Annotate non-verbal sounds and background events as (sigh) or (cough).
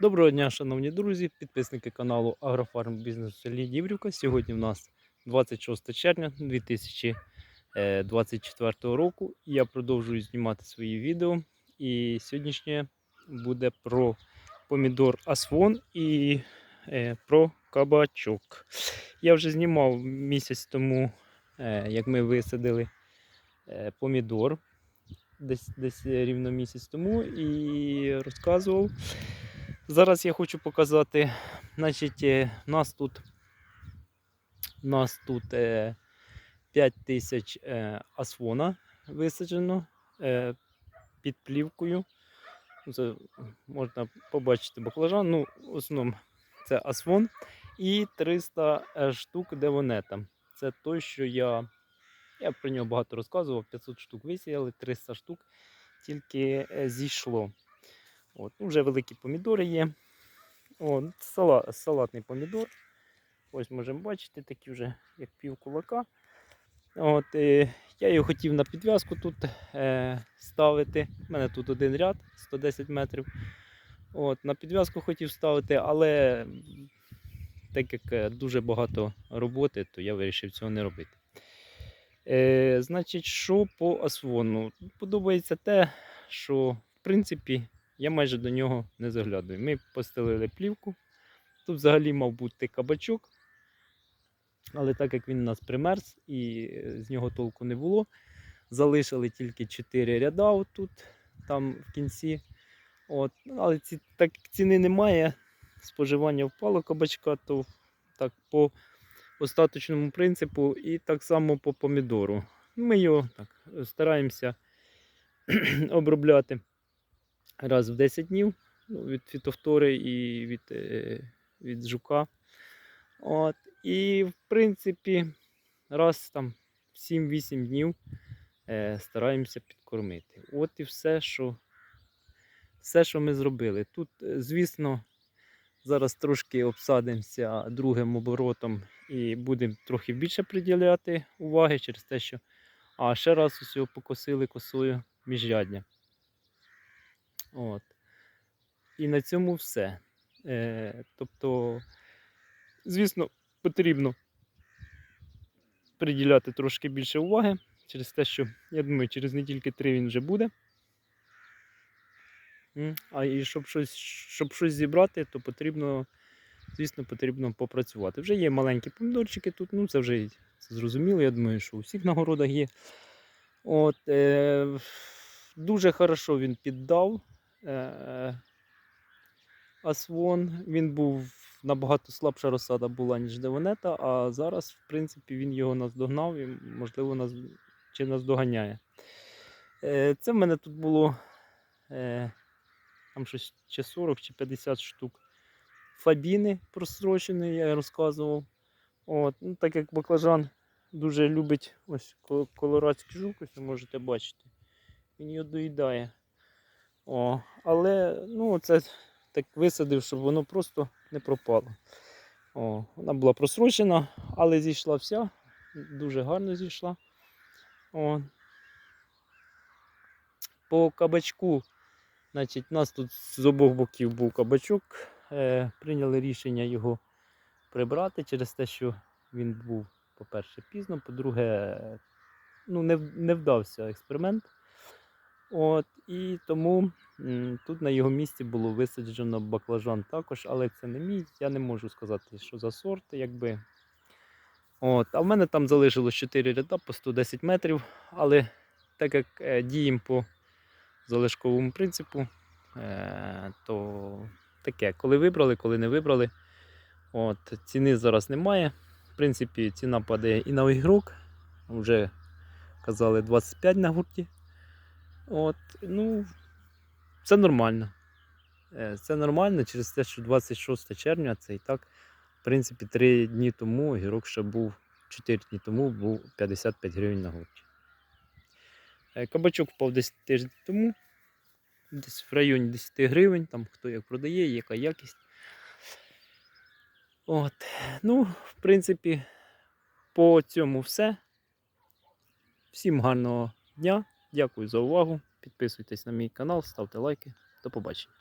Доброго дня, шановні друзі, підписники каналу Агрофарм Бізнес селі Діврівка. Сьогодні в нас 26 червня 2024 року. Я продовжую знімати свої відео. І сьогоднішнє буде про помідор Асфон і е, про кабачок. Я вже знімав місяць тому, е, як ми висадили е, помідор. Десь, десь рівно місяць тому і розказував. Зараз я хочу показати, значить, е, нас тут, нас тут е, 5 тисяч е, асфона висаджено е, під плівкою. Це можна побачити баклажан. Ну, в основному це асфон. І 300 е, штук девонета. Це той, що я. Я про нього багато розказував. 500 штук висіяли, 300 штук тільки е, зійшло. От, ну, Вже великі помідори є. О, сала, салатний помідор. Ось можемо бачити, такі вже як пів кулака. От, е, я його хотів на підв'язку тут е, ставити. У мене тут один ряд 110 метрів. От, На підв'язку хотів ставити, але так як е, дуже багато роботи, то я вирішив цього не робити. Е, Значить, що по асфону? Подобається те, що в принципі я майже до нього не заглядую. Ми постелили плівку. Тут взагалі мав бути кабачок, але так як він у нас примерз і е, з нього толку не було, залишили тільки 4 ряда отут, там в кінці. От. Але ці, так як ціни немає, споживання впало кабачка, то так по остаточному принципу і так само по помідору. Ми його так стараємося (clears throat) обробляти раз в 10 днів ну, від фітофтори і від, е, від жука. От. І в принципі, раз там 7-8 днів е, стараємося підкормити. От і все, що, все, що ми зробили. Тут, е, звісно, зараз трошки обсадимося другим оборотом і будемо трохи більше приділяти уваги через те, що а ще раз усього покосили косою міжрядня. От. І на цьому все. Е, тобто, звісно, потрібно приділяти трошки більше уваги через те, що, я думаю, через недільки три він вже буде. А і щоб щось, щоб щось зібрати, то потрібно, звісно, потрібно попрацювати. Вже є маленькі помідорчики тут, ну це вже це зрозуміло, я думаю, що у всіх на городах є. От, е, Дуже хорошо він піддав. Е, Асвон. Він був набагато слабша розсада була, ніж Девонета, а зараз, в принципі, він його наздогнав і, можливо, нас, чи наздоганяє. Е, Це в мене тут було е, там щось чи 40 чи 50 штук фабіни просроченої, я розказував. От, ну, Так як баклажан дуже любить ось колорадський жук, ви можете бачити. Він його доїдає. О, Але ну, це так висадив, щоб воно просто не пропало. О, Вона була просрочена, але зійшла вся, дуже гарно зійшла. О. По кабачку, значить, у нас тут з обох боків був кабачок. Е, Прийняли рішення його прибрати через те, що він був, по-перше, пізно, по-друге, ну, не, не вдався експеримент. От, І тому тут на його місці було висаджено баклажан також, але це не мій. Я не можу сказати, що за сорт. якби. От, А в мене там залишилось 4 ряда по 110 метрів. Але так як е, діємо по залишковому принципу, е, то таке, коли вибрали, коли не вибрали. От, Ціни зараз немає. В принципі, ціна падає і на ігрок. Вже казали 25 на гурті. От, ну, Це нормально. Е, це нормально через те, що 26 червня це і так, в принципі, 3 дні тому огірок ще був 4 дні тому був 55 гривень на гурті. Е, кабачок впав десь тиждень тому, десь в районі 10 гривень, там хто як продає, яка якість. От. Ну, в принципі, по цьому все. Всім гарного дня. Дякую за увагу. Підписуйтесь на мій канал, ставте лайки. До побачення.